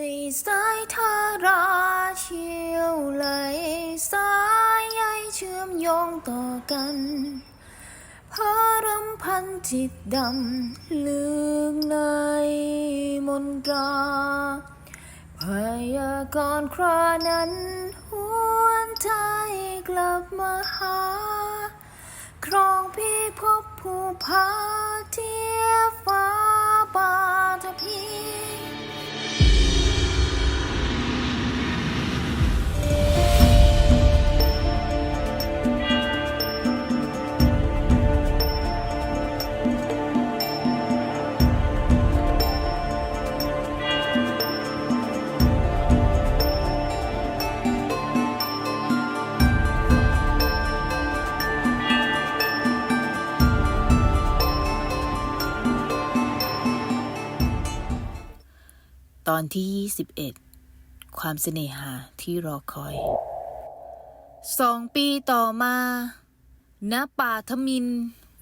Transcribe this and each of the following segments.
ในสายทาราเชี่ยวไหลสายใยเชื่อมโยงต่อกันพารำพันจิตดำลึกในมนตราพยากรณ์ครานั้นหวนใจกลับมาหา ครองพี่พบผู้พาเทียฟ้าปาทพี อนที่ 21 ความเสน่หาที่รอคอย สองปีต่อมาณป่าทมิน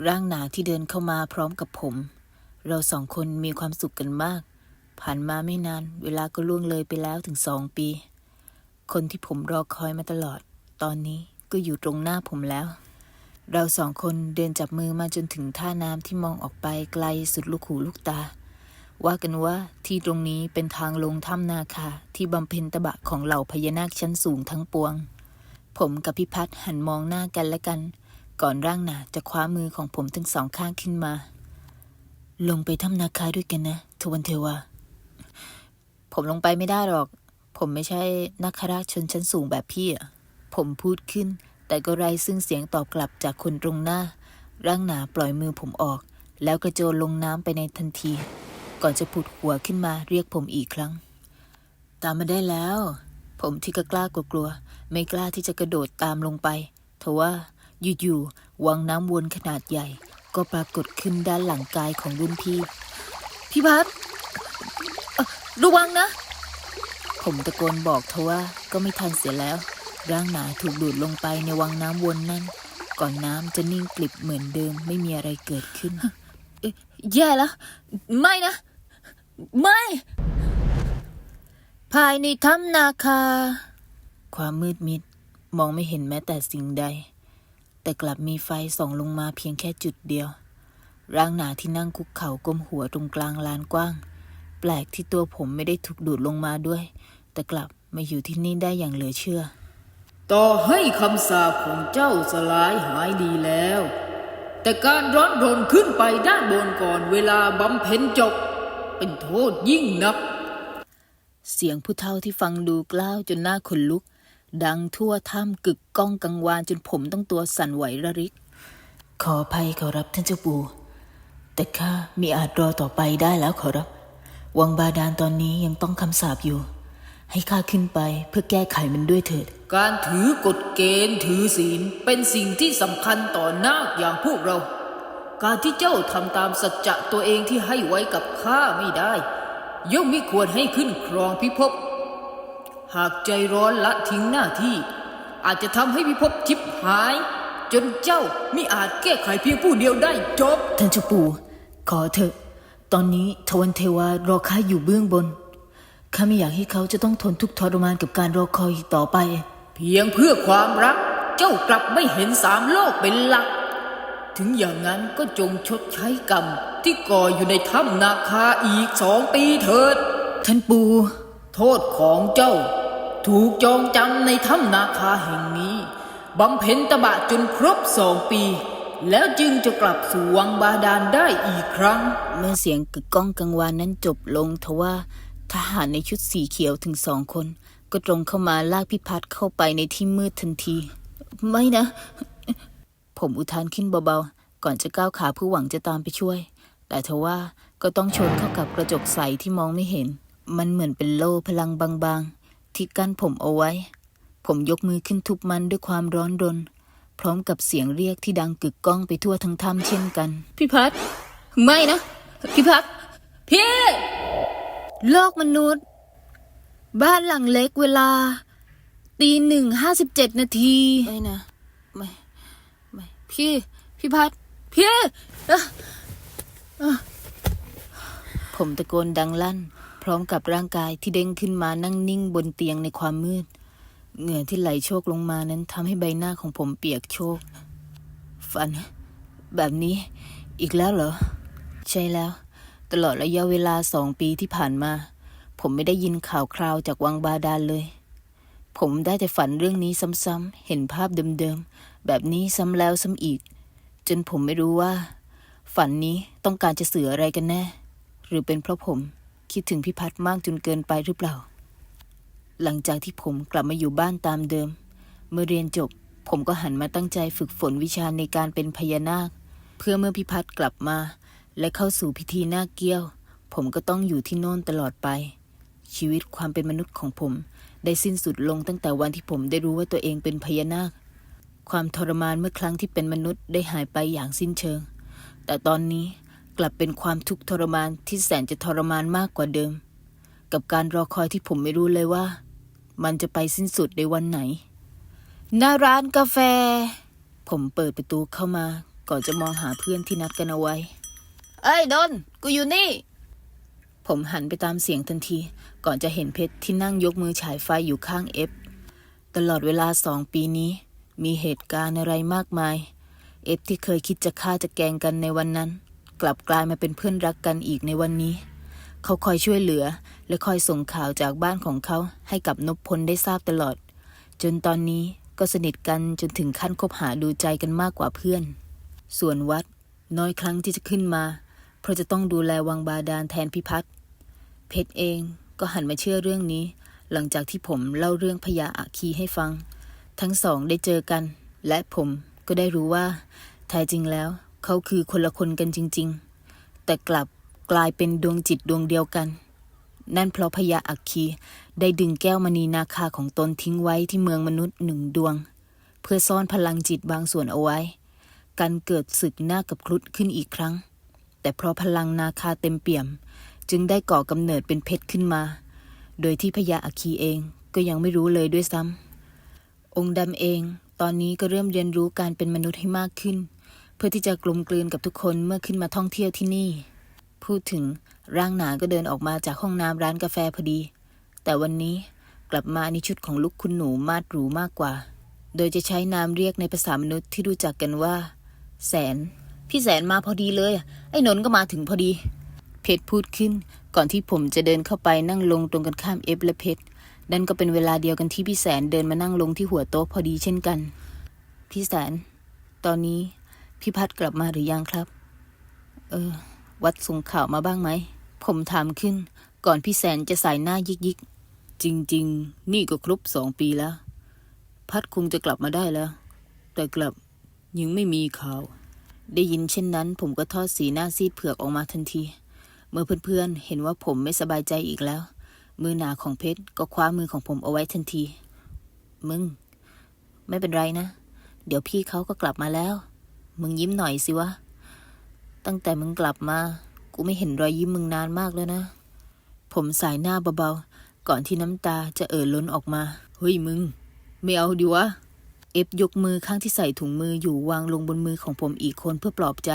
ร่างหนาที่เดินเข้ามาพร้อมกับผม เราสองคนมีความสุขกันมาก ผ่านมาไม่นาน เวลาก็ล่วงเลยไปแล้วถึงสองปี คนที่ผมรอคอยมาตลอด ตอนนี้ก็อยู่ตรงหน้าผมแล้ว เราสองคนเดินจับมือมาจนถึงท่าน้ำที่มองออกไปไกลสุดลูกหูลูกตา ว่ากันว่าที่ตรงนี้เป็นทางลงถ้ำนาคาที่บำเพ็ญตบะของเหล่าพญานาคชั้นสูงทั้งปวง ผมกับพิพัฒน์หันมองหน้ากันและกัน ก่อนร่างหนาจะคว้ามือของผมทั้งสองข้างขึ้นมา ลงไปถ้ำนาคาด้วยกันนะทวันเทวา ผมลงไปไม่ได้หรอก ผมไม่ใช่นักคราชชนชั้นสูงแบบพี่อะผมพูดขึ้น แต่ก็ไร้ซึ่งเสียงตอบกลับจากคนตรงหน้า ร่างหนาปล่อยมือผมออก แล้วกระโจนลงน้ำไปในทันที ก่อนจะผุดหัวขึ้นมาเรียกผมอีกครั้ง ตามมาได้แล้ว ผมที่ก็กล้ากลัวๆไม่กล้าที่จะกระโดดตามลงไปทว่าอยู่ๆวังน้ำวนขนาดใหญ่ ก็ปรากฏขึ้นด้านหลังกายของรุ่นพี่ พี่พัดระวังนะ ผมตะโกนบอกทว่าก็ไม่ทันเสียแล้ว ร่างหนาถูกดูดลงไปในวังน้ำวนนั้นก่อนน้ำจะนิ่งกลิบเหมือนเดิมไม่มีอะไรเกิดขึ้นแย่แล้ว ไม่นะ ไม่ ภายในถ้ำนาคา ความมืดมิดมองไม่เห็นแม้แต่สิ่งใด แต่กลับมีไฟส่องลงมาเพียงแค่จุดเดียว ร่างหนาที่นั่งคุกเข่าก้มหัวตรงกลางลานกว้าง แปลกที่ตัวผมไม่ได้ถูกดูดลงมาด้วย แต่กลับมาอยู่ที่นี่ได้อย่างเหลือเชื่อ ต่อให้คำสาปของเจ้าสลายหายดีแล้ว แต่การร้อนรนขึ้นไปด้านบนก่อนเวลาบำเพ็ญจบ เป็นโทษยิ่งนัก เสียงผู้เฒ่าที่ฟังดูกล้าวจนหน้าขนลุก ดังทั่วถ้ำกึกก้องกังวานจนผมต้องตัวสั่นไหวระริก ขออภัยขอรับท่านเจ้าปู่แต่ข้ามีอาจรอต่อไปได้แล้วขอรับ วังบาดาลตอนนี้ยังต้องคำสาปอยู่ ให้ข้าขึ้นไปเพื่อแก้ไขมันด้วยเถิด การถือกฎเกณฑ์ถือศีลเป็นสิ่งที่สำคัญต่อนาคอย่างพวกเรา การที่เจ้าทำตามสัจจะตัวเองที่ให้ไว้กับข้าไม่ได้ ย่อมไม่ควรให้ขึ้นครองพิภพ หากใจร้อนละทิ้งหน้าที่ อาจจะทำให้พิภพชิบหาย จนเจ้าไม่อาจแก้ไขเพียงผู้เดียวได้จบท่านเจ้าปู่ขอเถอะ ตอนนี้ทวันเทวารอข้าอยู่เบื้องบนข้าไม่อยากให้เขาจะต้องทนทุกข์ทรมานกับการรอคอยอีกต่อไป เพียงเพื่อความรัก เจ้ากลับไม่เห็นสามโลกเป็นหลัก ถึงอย่างนั้นก็จงชดใช้กรรม ที่ก่ออยู่ในถ้ำนาคาอีกสองปีเถิด ท่านปู่โทษของเจ้า ถูกจองจำในถ้ำนาคาแห่งนี้บำเพ็ญตบะจนครบสองปี แล้วจึงจะกลับสู่วังบาดาลได้อีกครั้ง เมื่อเสียงกึกก้องกังวานนั้นจบลงทว่า ทหารในชุดสีเขียวถึงสองคน ก็ตรงเข้ามาลากพิพัฒน์เข้าไปในที่มืดทันที ไม่นะ ผมอุทานขึ้นเบาๆ ก่อนจะก้าวขาเพื่อหวังจะตามไปช่วย แต่ทว่าก็ต้องชนเข้ากับกระจกใสที่มองไม่เห็น มันเหมือนเป็นโล่พลังบางๆ ที่กั้นผมเอาไว้ ผมยกมือขึ้นทุบมันด้วยความร้อนรน พร้อมกับเสียงเรียกที่ดังกึกก้องไปทั่วทั้งถ้ำเช่นกัน พี่พัดไม่นะ พี่พัดพี่โลกมนุษย์ บ้านหลังเล็กเวลาตีหนึ่งห้าสิบเจ็ดนาทีไม่นะ ไม่ไม่ พี่ พี่พัดพี่ผมตะโกนดังลั่นพพร้อมกับร่างกายที่เด้งขึ้นมานั่งนิ่งบนเตียงในความมืด เหงื่อที่ไหลโชกลงมานั้นทำให้ใบหน้าของผมเปียกโชก ฝัน แบบนี้อีกแล้วเหรอ ใช่แล้ว ตลอดระยะเวลาสองปีที่ผ่านมา ผมไม่ได้ยินข่าวคราวจากวังบาดาลเลย ผมได้แต่ฝันเรื่องนี้ซ้ำๆ เห็นภาพเดิมๆ แบบนี้ซ้ำแล้วซ้ำอีก จนผมไม่รู้ว่า ฝันนี้ต้องการจะสื่ออะไรกันแน่ หรือเป็นเพราะผมคิดถึงพี่พัดมากจนเกินไปหรือเปล่า หลังจากที่ผมกลับมาอยู่บ้านตามเดิม เมื่อเรียนจบ ผมก็หันมาตั้งใจฝึกฝนวิชาในการเป็นพญานาค เพื่อเมื่อพี่พัดกลับมา และเข้าสู่พิธีนาคเกี้ยว ผมก็ต้องอยู่ที่โน่นตลอดไป ชีวิตความเป็นมนุษย์ของผม ได้สิ้นสุดลงตั้งแต่วันที่ผมได้รู้ว่าตัวเองเป็นพญานาค ความทรมานเมื่อครั้งที่เป็นมนุษย์ได้หายไปอย่างสิ้นเชิง แต่ตอนนี้กลับเป็นความทุกข์ทรมานที่แสนจะทรมานมากกว่าเดิม กับการรอคอยที่ผมไม่รู้เลยว่า มันจะไปสิ้นสุดในวันไหน หน้าร้านกาแฟ ผมเปิดประตูเข้ามา ก่อนจะมองหาเพื่อนที่นัดกันเอาไว้ เอ้ยดนกูอยู่นี่ ผมหันไปตามเสียงทันที ก่อนจะเห็นเพชรที่นั่งยกมือฉายไฟอยู่ข้างเอฟ ตลอดเวลาสองปีนี้ มีเหตุการณ์อะไรมากมาย เอฟที่เคยคิดจะฆ่าจะแกงกันในวันนั้น กลับกลายมาเป็นเพื่อนรักกันอีกในวันนี้ เขาคอยช่วยเหลือ และคอยส่งข่าวจากบ้านของเขาให้กับนพพลได้ทราบตลอด จนตอนนี้ก็สนิทกันจนถึงขั้นคบหาดูใจกันมากกว่าเพื่อน ส่วนวัด น้อยครั้งที่จะขึ้นมา เพราะจะต้องดูแลวังบาดาลแทนพิพัฒน์เพชรเองก็หันมาเชื่อเรื่องนี้ หลังจากที่ผมเล่าเรื่องพญาอาคีให้ฟัง ทั้งสองได้เจอกัน และผมก็ได้รู้ว่าแท้จริงแล้วเขาคือคนละคนกันจริง ๆ แต่กลับกลายเป็นดวงจิตดวงเดียวกัน นั่นเพราะพญาอัคคีได้ดึงแก้วมณีนาคาของตนทิ้งไว้ที่เมืองมนุษย์หนึ่งดวง เพื่อซ่อนพลังจิตบางส่วนเอาไว้ การเกิดศึกหน้ากับครุฑขึ้นอีกครั้ง แต่เพราะพลังนาคาเต็มเปี่ยม จึงได้ก่อกำเนิดเป็นเพชรขึ้นมา โดยที่พญาอัคคีเองก็ยังไม่รู้เลยด้วยซ้ำองค์ดำเอง ตอนนี้ก็เริ่มเรียนรู้การเป็นมนุษย์ให้มากขึ้น เพื่อที่จะกลมกลืนกับทุกคนเมื่อขึ้นมาท่องเที่ยวที่นี่ พูดถึงร่างหนาก็เดินออกมาจากห้องน้ำร้านกาแฟพอดี แต่วันนี้กลับมาในชุดของลูกคุณหนูมาดหรูมากกว่า โดยจะใช้นามเรียกในภาษามนุษย์ที่รู้จักกันว่า แสน พี่แสนมาพอดีเลย ไอ้นนก็มาถึงพอดี เพชรพูดขึ้น ก่อนที่ผมจะเดินเข้าไปนั่งลงตรงกันข้ามเอฟและเพชรนั่นก็เป็นเวลาเดียวกันที่พี่แสนเดินมานั่งลงที่หัวโต๊ะพอดีเช่นกัน พี่แสน ตอนนี้พี่พัดกลับมาหรือยังครับ เออ วัดส่งข่าวมาบ้างไหม ผมถามขึ้น ก่อนพี่แสนจะสายหน้ายิกยิกจริง ๆ นี่ก็ครบสองปีแล้ว พัดคงจะกลับมาได้แล้ว แต่กลับยังไม่มีข่าว ได้ยินเช่นนั้น ผมก็ทอดสีหน้าซีดเผือกออกมาทันที เมื่อเพื่อนๆ เห็นว่าผมไม่สบายใจอีกแล้ว มือหนาของเพชรก็คว้ามือของผมเอาไว้ทันที มึง ไม่เป็นไรนะ เดี๋ยวพี่เขาก็กลับมาแล้ว มึงยิ้มหน่อยสิวะ ตั้งแต่มึงกลับมา กูไม่เห็นรอยยิ้มมึงนานมากแล้วนะ ผมสายหน้าเบาๆ ก่อนที่น้ำตาจะเอ่อล้นออกมา เฮ้ยมึง ไม่เอาดิวะ เอฟยกมือข้างที่ใส่ถุงมืออยู่วางลงบนมือของผมอีกคนเพื่อปลอบใจ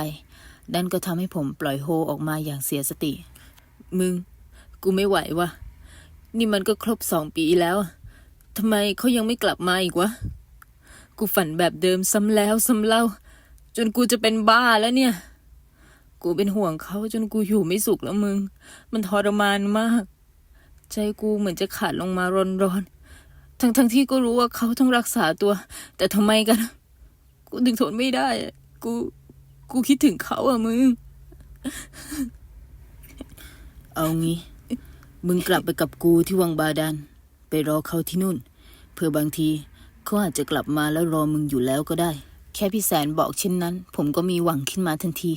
นั่นก็ทำให้ผมปล่อยโฮออกมาอย่างเสียสติ มึง กูไม่ไหววะนี่มันก็ครบสองปีแล้วทำไมเขายังไม่กลับมาอีกวะ กูฝันแบบเดิมซ้ำแล้วซ้ำเล่า จนกูจะเป็นบ้าแล้วเนี่ย กูเป็นห่วงเขาจนกูอยู่ไม่สุขแล้วมึง มันทรมานมาก ใจกูเหมือนจะขาดลงมารอนรอนๆ ทั้งทั้งที่ก็รู้ว่าเขาต้องรักษาตัว แต่ทำไมกัน กูถึงทนไม่ได้ กู กูคิดถึงเขาอะมึง เอางี้ มึงกลับไปกับกูที่วังบาดาลไปรอเขาที่นู่น เพื่อบางทีเขาอาจจะกลับมาแล้วรอมึงอยู่แล้วก็ได้ แค่พี่แสนบอกเช่นนั้น ผมก็มีหวังขึ้นมาทันที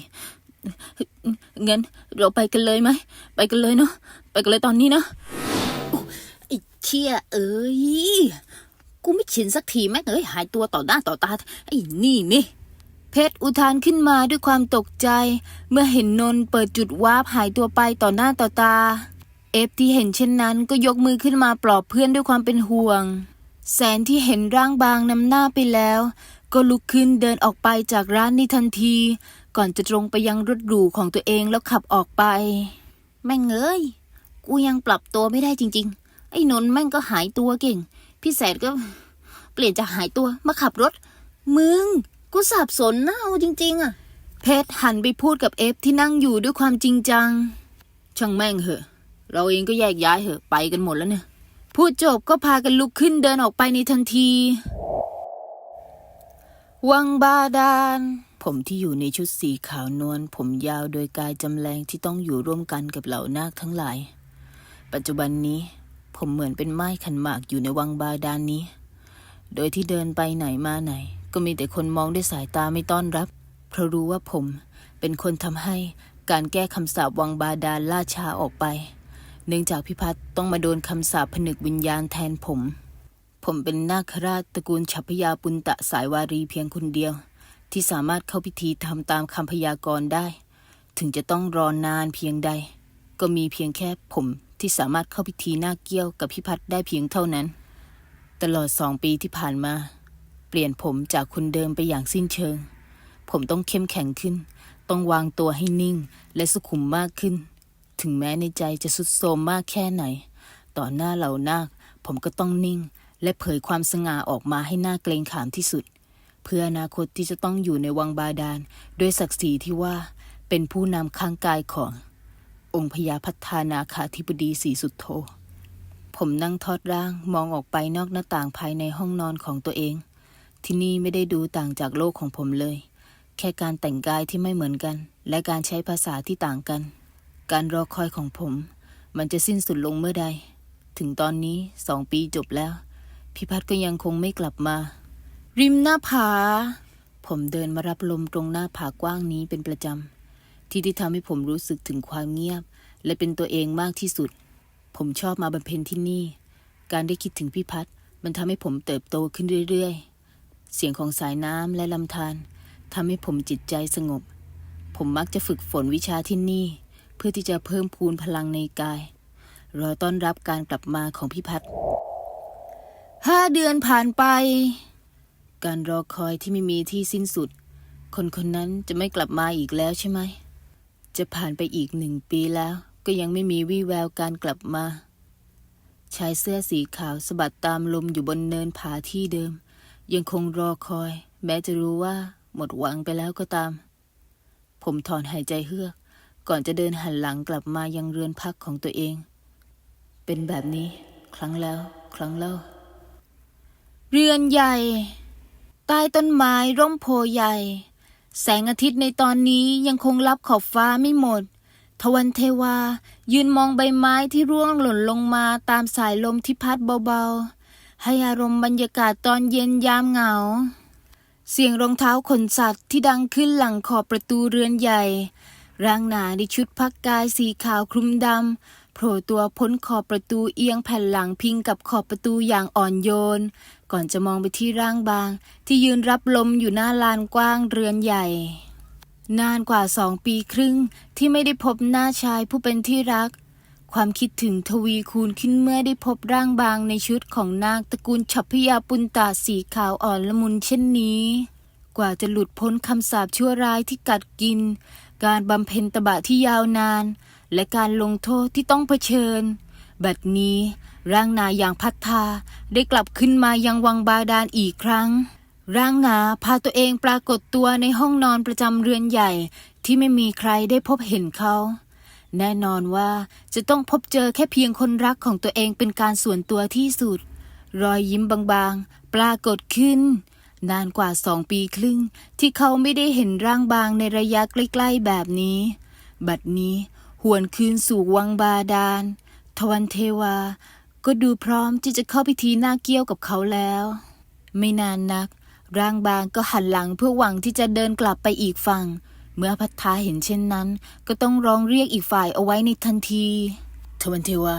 งั้นเราไปกันเลยไหม ไปกันเลยเนาะ ไปกันเลยตอนนี้นะ เชี่ยเอ้ย กูไม่ชินสักทีแม่งเอ้ยหายตัวต่อหน้าต่อตา ไอ้นี่นี่เพชรอุทานขึ้นมาด้วยความตกใจ เมื่อเห็นนนท์เปิดจุดวาร์ปหายตัวไปต่อหน้าต่อตา เอฟที่เห็นเช่นนั้นก็ยกมือขึ้นมาปลอบเพื่อนด้วยความเป็นห่วง แสนที่เห็นร่างบางนำหน้าไปแล้ว ก็ลุกขึ้นเดินออกไปจากร้านนี้ทันที ก่อนจะตรงไปยังรถหรูของตัวเองแล้วขับออกไป แม่งเอ้ย กูยังปรับตัวไม่ได้จริง ๆ ไอ้นนท์แม่งก็หายตัวเก่ง พี่แสนก็ เปลี่ยนจากหายตัวมาขับรถ มึง กูสับสนนะเอาจริง ๆอะเพชรหันไปพูดกับเอฟที่นั่งอยู่ด้วยความจริงจัง ช่างแม่งเหอะ เราเองก็แยกย้ายเหอะไปกันหมดแล้วเนี่ย พูดจบก็พากันลุกขึ้นเดินออกไปในทันที วังบาดาล ผมที่อยู่ในชุดสีขาวนวลผมยาวโดยกายจำแรงที่ต้องอยู่ร่วมกันกับเหล่านาคทั้งหลาย ปัจจุบันนี้ มเหมือนเป็นไม้ขันหมากอยู่ในวังบาดาลนี้ โดยที่เดินไปไหนมาไหน ก็มีแต่คนมองด้วยสายตาไม่ต้อนรับ เพราะรู้ว่าผมเป็นคนทำให้การแก้คำสาปวังบาดาลล่าช้าออกไป เนื่องจากพิพัฒน์ต้องมาโดนคำสาปผนึกวิญญาณแทนผม ผมเป็นนาคราชตระกูลฉัพพยาปุณตะสายวารีเพียงคนเดียว ที่สามารถเข้าพิธีทำตามคำพยากรณ์ได้ ถึงจะต้องรอนานเพียงใด ก็มีเพียงแค่ผม ที่สามารถเข้าพิธีหน้าเกี้ยวกับพิพัฒน์ได้เพียงเท่านั้น ตลอดสองปีที่ผ่านมา เปลี่ยนผมจากคนเดิมไปอย่างสิ้นเชิง ผมต้องเข้มแข็งขึ้น ต้องวางตัวให้นิ่งและสุขุมมากขึ้น ถึงแม้ในใจจะสุดโทมมากแค่ไหน ต่อหน้าเหล่านาค ผมก็ต้องนิ่ง และเผยความสง่าออกมาให้หน่าเกรงขามที่สุด เพื่ออนาคตที่จะต้องอยู่ในวังบาดาลด้วยศักดิ์ศรีที่ว่าเป็นผู้นำข้างกายของ องค์พญาพัฒานาคาธิบดีศรีสุดโธผมนั่งทอดร่างมองออกไปนอกหน้าต่างภายในห้องนอนของตัวเอง ที่นี่ไม่ได้ดูต่างจากโลกของผมเลย แค่การแต่งกายที่ไม่เหมือนกัน และการใช้ภาษาที่ต่างกัน การรอคอยของผม มันจะสิ้นสุดลงเมื่อใด ถึงตอนนี้สองปีจบแล้ว พิพัฒน์ก็ยังคงไม่กลับมา ริมหน้าผา ผมเดินมารับลมตรงหน้าผากว้างนี้เป็นประจำ ที่ที่ทำให้ผมรู้สึกถึงความเงียบ และเป็นตัวเองมากที่สุด ผมชอบมาบำเพ็ญที่นี่ การได้คิดถึงพี่พัฒมันทำให้ผมเติบโตขึ้นเรื่อยๆ เสียงของสายน้ำและลำธารทำให้ผมจิตใจสงบ ผมมักจะฝึกฝนวิชาที่นี่ เพื่อที่จะเพิ่มพูนพลังในกาย รอต้อนรับการกลับมาของพี่พัฒห้าเดือนผ่านไป การรอคอยที่ไม่มีที่สิ้นสุด คนคนนั้นจะไม่กลับมาอีกแล้วใช่ไหม จะผ่านไปอีกหนึ่งปีแล้ว ก็ยังไม่มีวี่แววการกลับมา ชายเสื้อสีขาวสะบัดตามลมอยู่บนเนินผาที่เดิม ยังคงรอคอย แม้จะรู้ว่าหมดหวังไปแล้วก็ตาม ผมถอนหายใจเฮือก ก่อนจะเดินหันหลังกลับมายังเรือนพักของตัวเอง เป็นแบบนี้ ครั้งแล้ว ครั้งเล่า เรือนใหญ่ ใต้ต้นไม้ร่มโพใหญ่ แสงอาทิตย์ในตอนนี้ยังคงรับขอบฟ้าไม่หมด ทวันเทวา ยืนมองใบไม้ที่ร่วงหล่นลงมาตามสายลมที่พัดเบาๆ ให้อารมณ์บรรยากาศตอนเย็นยามเหงา เสียงรองเท้าขนสัตว์ที่ดังขึ้นหลังขอบประตูเรือนใหญ่ ร่างหนาในชุดพักกายสีขาวคลุมดำ โผล่ตัวพ้นขอบประตูเอียงแผ่นหลังพิงกับขอบประตูอย่างอ่อนโยน ก่อนจะมองไปที่ร่างบาง ที่ยืนรับลมอยู่หน้าลานกว้างเรือนใหญ่ นานกว่าสองปีครึ่งที่ไม่ได้พบหน้าชายผู้เป็นที่รัก ความคิดถึงทวีคูณขึ้นเมื่อได้พบร่างบางในชุดของนาคตระกูลฉัพพยาปุณตาสีขาวอ่อนละมุนเช่นนี้กว่าจะหลุดพ้นคำสาปชั่วร้ายที่กัดกิน การบำเพ็ญตบะที่ยาวนาน และการลงโทษที่ต้องเผชิญ บัดนี้ร่างนาอย่างพัฒธาได้กลับขึ้นมายังวังบาดาลอีกครั้ง ร่างนาพาตัวเองปรากฏตัวในห้องนอนประจำเรือนใหญ่ที่ไม่มีใครได้พบเห็นเขา แน่นอนว่าจะต้องพบเจอแค่เพียงคนรักของตัวเองเป็นการส่วนตัวที่สุด รอยยิ้มบางๆ ปรากฏขึ้น นานกว่าสองปีครึ่งที่เขาไม่ได้เห็นร่างบางในระยะใกล้ๆแบบนี้ บัดนี้ หวนคืนสู่วังบาดาล ทวันเทวา ก็ดูพร้อมที่จะเข้าพิธีหน้าเกี้ยวกับเขาแล้ว ไม่นานนัก ร่างบางก็หันหลังเพื่อหวังที่จะเดินกลับไปอีกฝั่ง เมื่อพัทธาเห็นเช่นนั้น ก็ต้องร้องเรียกอีกฝ่ายเอาไว้ในทันที ทวันเทวา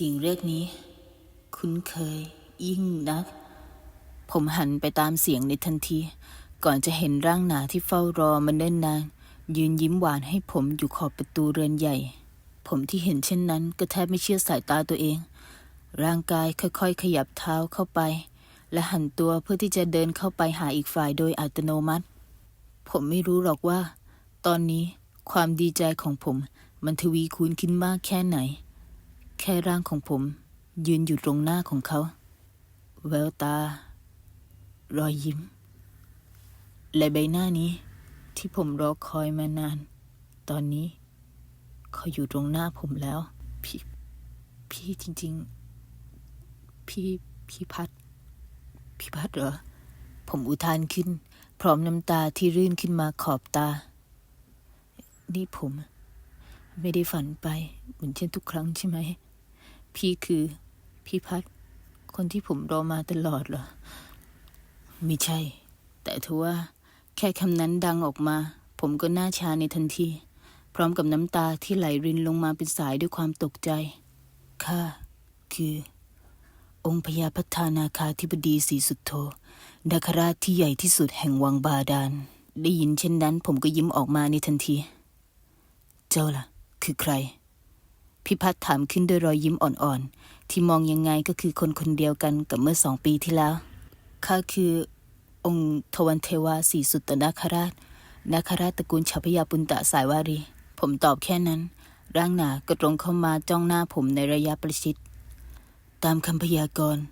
สียงเรียกนี้ คุ้นเคย ยิ่งนัก ผมหันไปตามเสียงในทันที ก่อนจะเห็นร่างหนาที่เฝ้ารอมาเนิ่นนาน ยืนยิ้มหวานให้ผมอยู่ขอบประตูเรือนใหญ่ ผมที่เห็นเช่นนั้นก็แทบไม่เชื่อสายตาตัวเอง ร่างกายค่อยๆ ขยับเท้าเข้าไป และหันตัวเพื่อที่จะเดินเข้าไปหาอีกฝ่ายโดยอัตโนมัติ ผมไม่รู้หรอกว่า ตอนนี้ความดีใจของผมมันทวีคูณขึ้นมากแค่ไหน แค่ร่างของผม ยืนอยู่ตรงหน้าของเขา แววตา รอยยิ้ม และใบหน้านี้ ที่ผมรอคอยมานาน ตอนนี้ เขาอยู่ตรงหน้าผมแล้ว พี่ พี่จริง ๆ พี่ พี่พัด พี่พัดเหรอ ผมอุทานขึ้น พร้อมน้ำตาที่รื่นขึ้นมาขอบตา นี่ผม ไม่ได้ฝันไป เหมือนเช่นทุกครั้งใช่ไหม พี่คือ พี่พัด คนที่ผมรอมาตลอดเหรอ ไม่ใช่ แต่ทว่า แค่คำนั้นดังออกมา ผมก็หน้าชาในทันที พร้อมกับน้ำตาที่ไหลรินลงมาเป็นสายด้วยความตกใจ ข้า คือ องค์พญาพัฒนาคาธิบดีศรีสุดโธนาคราชที่ใหญ่ที่สุดแห่งวังบาดาล ได้ยินเช่นนั้น ผมก็ยิ้มออกมาในทันที เจ้าล่ะ คือใคร พิพัฒน์ถามขึ้นด้วยรอยยิ้มอ่อนๆ ที่มองยังไงก็คือคนคนเดียวกันกับเมื่อสองปีที่แล้ว ข้าคือ องค์ทวันเทวาสีสุตนาคราชนาคราชตระกูลชาพยาปุณตะสายวารี ผมตอบแค่นั้น ร่างหนาก็ตรงเข้ามาจ้องหน้าผมในระยะประชิด ตามคำพยากรณ์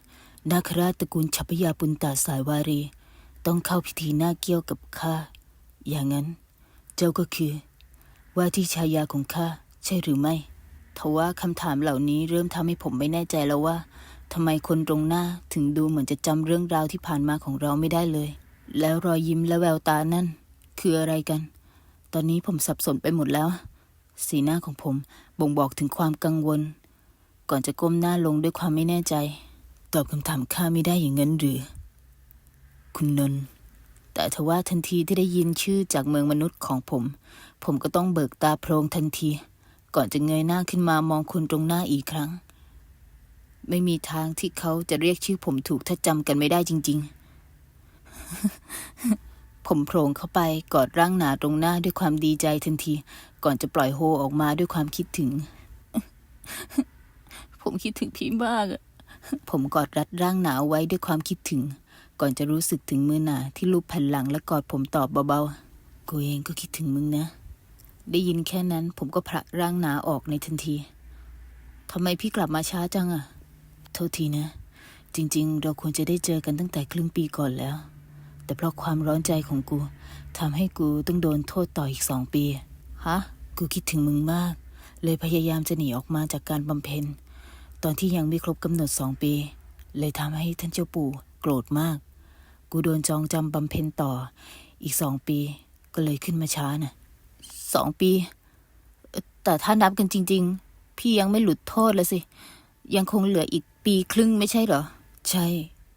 นาคราชตระกูลชัพยาปุณตาสายวารี ต้องเข้าพิธีหน้าเกี้ยวกับข้า อย่างนั้น เจ้าก็คือ ว่าที่ชายาของข้าใช่หรือไม่ทว่าคำถามเหล่านี้เริ่มทำให้ผมไม่แน่ใจแล้วว่า ทำไมคนตรงหน้าถึงดูเหมือนจะจำเรื่องราวที่ผ่านมาของเราไม่ได้เลย แล้วรอยยิ้มและแววตานั่น คืออะไรกัน ตอนนี้ผมสับสนไปหมดแล้ว สีหน้าของผมบ่งบอกถึงความกังวล ก่อนจะก้มหน้าลงด้วยความไม่แน่ใจ ตอบคำถามข้าไม่ได้อย่างนั้นหรือ คุณนนท์แต่ทว่าทันทีที่ได้ยินชื่อจากเมืองมนุษย์ของผม ผมก็ต้องเบิกตาโพลงทันที ก่อนจะเงยหน้าขึ้นมามองคุณตรงหน้าอีกครั้ง ไม่มีทางที่เขาจะเรียกชื่อผมถูกถ้าจำกันไม่ได้จริง ๆ ผมโผล่เข้าไปกอดร่างหนาตรงหน้าด้วยความดีใจทันที ก่อนจะปล่อยโฮออกมาด้วยความคิดถึง ผมคิดถึงพี่มากอะผมกอดรัดร่างหนาวไว้ด้วยความคิดถึง ก่อนจะรู้สึกถึงมือหนาที่ลูบแผ่นหลังและกอดผมตอบเบาๆ กูเองก็คิดถึงมึงนะ ได้ยินแค่นั้นผมก็พระร่างหนาออกในทันทีทำไมพี่กลับมาช้าจังอะ โทษทีนะ จริง ๆ เราควรจะได้เจอกันตั้งแต่ครึ่งปีก่อนแล้ว แต่เพราะความร้อนใจของกูทำให้กูต้องโดนโทษต่ออีกสองปี ฮะ กูคิดถึงมึงมาก เลยพยายามจะหนีออกมาจากการบำเพ็ญ ตอนที่ยังไม่ครบกำหนดสองปี เลยทำให้ท่านเจ้าปู่โกรธมาก กูโดนจองจำบำเพ็ญต่ออีกสองปี ก็เลยขึ้นมาช้าน่ะสองปี แต่ถ้านับกันจริง ๆ พี่ยังไม่หลุดโทษเลยสิ ยังคงเหลืออีก ปีครึ่งไม่ใช่เหรอ ใช่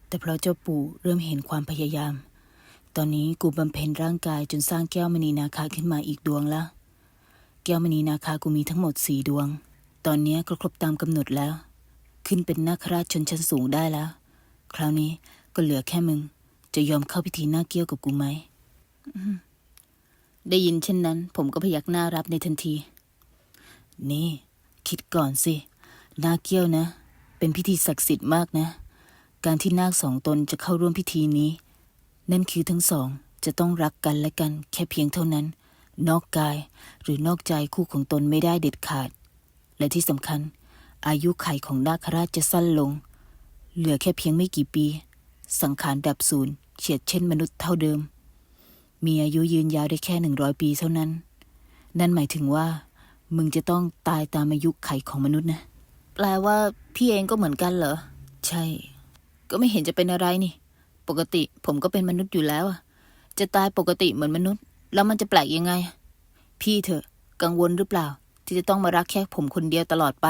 แต่เพราะเจ้าปู่เริ่มเห็นความพยายาม ตอนนี้กูบำเพ็ญร่างกายจนสร้างแก้วมณีนาคาขึ้นมาอีกดวงแล้วแก้วมณีนาคากูมีทั้งหมดสี่ดวง ตอนนี้ก็ครบตามกำหนดแล้ว ขึ้นเป็นนาคราชชนชั้นสูงได้แล้ว คราวนี้ก็เหลือแค่มึง จะยอมเข้าพิธีหน้าเกี้ยวกับกูไหม ได้ยินเช่นนั้น ผมก็พยักหน้ารับในทันที นี่ คิดก่อนสิหน้าเกี้ยวนะ เป็นพิธีศักดิ์สิทธิ์มากนะ การที่นาคสองตนจะเข้าร่วมพิธีนี้ นั่นคือทั้งสองจะต้องรักกันและกันแค่เพียงเท่านั้น นอกกายหรือนอกใจคู่ของตนไม่ได้เด็ดขาด และที่สำคัญ อายุไขของนาคราชจะสั้นลง เหลือแค่เพียงไม่กี่ปี สังขารดับสูญเฉียดเช่นมนุษย์เท่าเดิม มีอายุยืนยาวได้แค่หนึ่งร้อยปีเท่านั้น นั่นหมายถึงว่า มึงจะต้องตายตามอายุไขของมนุษย์นะ แปลว่า พี่เองก็เหมือนกันเหรอ ใช่ ก็ไม่เห็นจะเป็นอะไรนี่ ปกติผมก็เป็นมนุษย์อยู่แล้วอะจะตายปกติเหมือนมนุษย์ แล้วมันจะแปลกยังไง พี่เถอะ กังวลหรือเปล่า ที่จะต้องมารักแค่ผมคนเดียวตลอดไป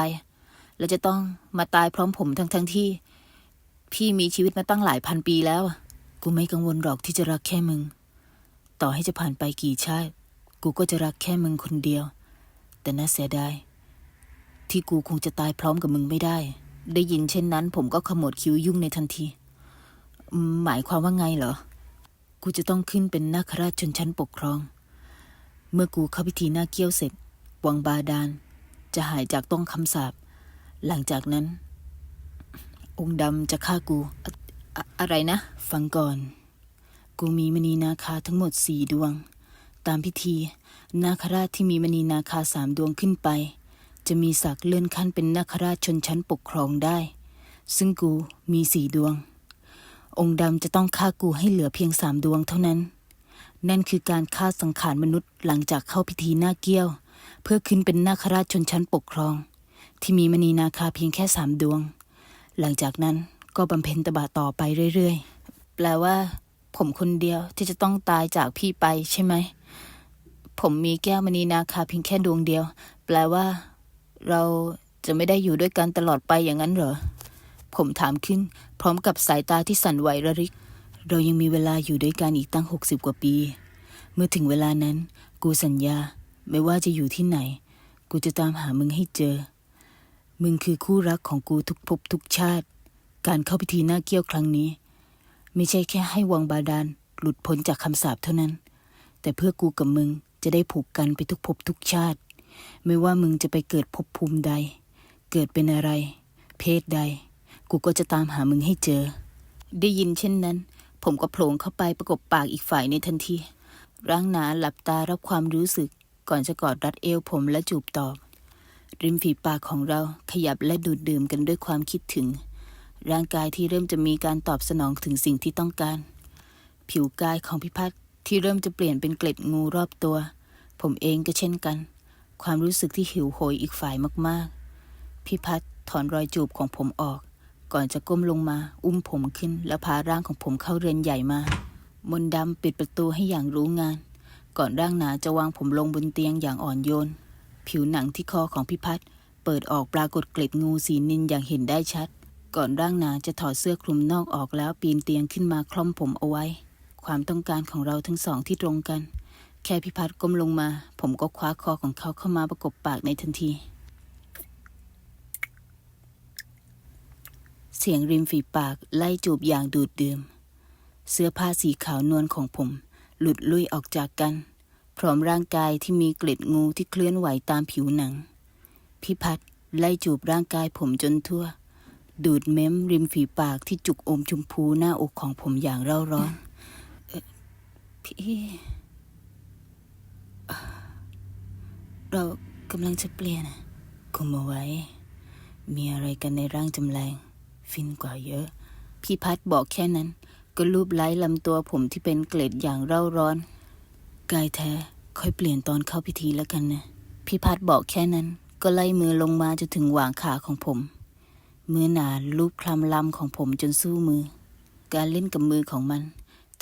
แล้วจะต้องมาตายพร้อมผมทั้งทั้งที่ พี่มีชีวิตมาตั้งหลายพันปีแล้วอะกูไม่กังวลหรอกที่จะรักแค่มึง ต่อให้จะผ่านไปกี่ชาติ กูก็จะรักแค่มึงคนเดียว แต่น่าเสียดาย ที่กูคงจะตายพร้อมกับมึงไม่ได้ ได้ยินเช่นนั้น ผมก็ขมวดคิ้วยุ่งในทันที หมายความว่าไงเหรอ กูจะต้องขึ้นเป็นนาคราชชนชั้นปกครอง เมื่อกูเข้าพิธีหน้าเกี้ยวเสร็จ วังบาดาล จะหายจากต้องคำสาป หลังจากนั้น องค์ดำจะฆ่ากูอะอะอะไรนะ ฟังก่อน กูมีมณีนาคาทั้งหมดสี่ดวง ตามพิธี นาคราชที่มีมณีนาคาสามดวงขึ้นไป จะมีศักดิ์เลื่อนขั้นเป็นนาคราชชนชั้นปกครองได้ ซึ่งกูมีสี่ดวง องค์ดำจะต้องฆ่ากูให้เหลือเพียงสามดวงเท่านั้น นั่นคือการฆ่าสังขารมนุษย์หลังจากเข้าพิธีหน้าเกี้ยว เพื่อขึ้นเป็นนาคราชชนชั้นปกครอง ที่มีมณีนาคาเพียงแค่สามดวง หลังจากนั้นก็บำเพ็ญตบะต่อไปเรื่อยๆ แปลว่า ผมคนเดียวที่จะต้องตายจากพี่ไปใช่ไหม ผมมีแก้วมณีนาคาเพียงแค่ดวงเดียว แปลว่า เราจะไม่ได้อยู่ด้วยกันตลอดไปอย่างนั้นเหรอ ผมถามขึ้น พร้อมกับสายตาที่สั่นไหวระริก เรายังมีเวลาอยู่ด้วยกันอีกตั้งหกสิบกว่าปี เมื่อถึงเวลานั้น กูสัญญา ไม่ว่าจะอยู่ที่ไหน กูจะตามหามึงให้เจอ มึงคือคู่รักของกูทุกภพทุกชาติ การเข้าพิธีหน้าเกี้ยวครั้งนี้ ไม่ใช่แค่ให้วังบาดาลหลุดพ้นจากคำสาปเท่านั้น แต่เพื่อกูกับมึงจะได้ผูกกันไปทุกภพทุกชาติ ไม่ว่ามึงจะไปเกิดภพภูมิใด เกิดเป็นอะไร เพศใด กูก็จะตามหามึงให้เจอ ได้ยินเช่นนั้น ผมก็โผล่เข้าไปประกบปากอีกฝ่ายในทันที ร่างหนาหลับตารับความรู้สึก ก่อนจะกอดรัดเอวผมและจูบตอบ ริมฝีปากของเราขยับและดูดดื่มกันด้วยความคิดถึง ร่างกายที่เริ่มจะมีการตอบสนองถึงสิ่งที่ต้องการ ผิวกายของพิพัฒน์ที่เริ่มจะเปลี่ยนเป็นเกล็ดงูรอบตัว ผมเองก็เช่นกัน ความรู้สึกที่หิวโหยอีกฝ่ายมากๆ พิพัฒน์ถอนรอยจูบของผมออก ก่อนจะก้มลงมา อุ้มผมขึ้น แล้วพาร่างของผมเข้าเรือนใหญ่มา มนดำปิดประตูให้อย่างรู้งาน ก่อนร่างหนาจะวางผมลงบนเตียงอย่างอ่อนโยน ผิวหนังที่คอของพิพัฒน์เปิดออกปรากฏเกล็ดงูสีนินอย่างเห็นได้ชัด ก่อนร่างหนาจะถอดเสื้อคลุมนอกออกแล้วปีนเตียงขึ้นมาคล่อมผมเอาไว้ ความต้องการของเราทั้งสองที่ตรงกัน แค่พิพัฒน์ก้มลงมา ผมก็คว้าคอของเขาเข้ามาประกบปากในทันที เสียงริมฝีปากไล่จูบอย่างดูดดื่ม เสื้อผ้าสีขาวนวลของผม หลุดลุยออกจากกัน พร้อมร่างกายที่มีเกล็ดงูที่เคลื่อนไหวตามผิวหนัง พิพัฒน์ไล่จูบร่างกายผมจนทั่ว ดูดเม้มริมฝีปากที่จุกอมชมพูหน้าอกของผมอย่างเร่าร้อนพี่ เรากำลังจะเปลี่ยนกุมเอาไว้ มีอะไรกันในร่างจำแรง ฟินกว่าเยอะ พี่พัดบอกแค่นั้น ก็ลูบไล้ลำตัวผมที่เป็นเกล็ดอย่างเร่าร้อน กายแท้ค่อยเปลี่ยนตอนเข้าพิธีแล้วกันนะ พี่พัดบอกแค่นั้น ก็ไล่มือลงมาจนถึงหว่างขาของผม มือหนาลูบคลำลำของผมจนสู้มือ การเล่นกับมือของมัน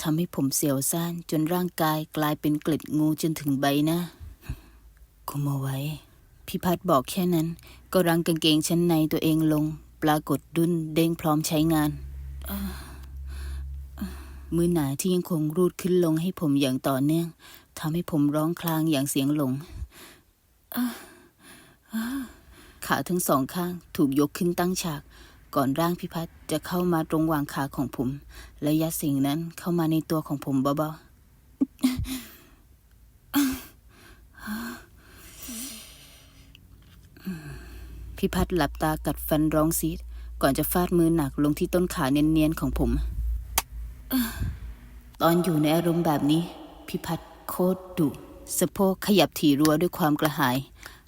ทำให้ผมเสียวซ่านจนร่างกายกลายเป็นเกล็ดงูจนถึงใบหน้ากุมเอาไว้พี่พัดบอกแค่นั้น ก็รังกางเกงชั้นในตัวเองลง ปรากฏดุนเด้งพร้อมใช้งาน มือหนาที่ยังคงรูดขึ้นลงให้ผมอย่างต่อเนื่องทำให้ผมร้องคลางอย่างเสียงหลง ขาทั้งสองข้างถูกยกขึ้นตั้งฉาก ก่อนร่างพิพัฒน์จะเข้ามาตรงวางขาของผม และยัดสิ่งนั้นเข้ามาในตัวของผมเบาๆ พิพัฒน์หลับตากัดฟันร้องซีด ก่อนจะฟาดมือหนักลงที่ต้นขาเนียนๆของผม ตอนอยู่ในอารมณ์แบบนี้ พิพัฒน์โคตรดุสะโพกขยับถี่รัวด้วยความกระหาย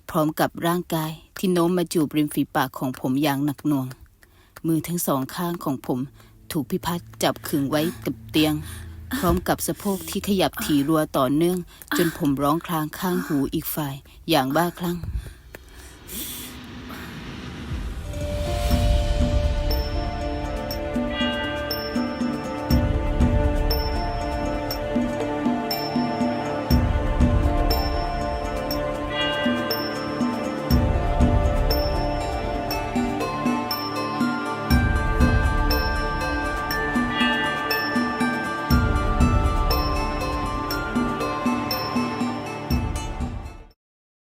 พร้อมกับร่างกายที่โน้มมาจูบริมฝีปากของผมอย่างหนักหน่วง มือทั้งสองข้างของผมถูกพิพัฒน์จับขึงไว้กับเตียง พร้อมกับสะโพกที่ขยับถี่รัวต่อเนื่อง จนผมร้องคลางข้างหูอีกฝ่าย อย่างบ้าคลั่ง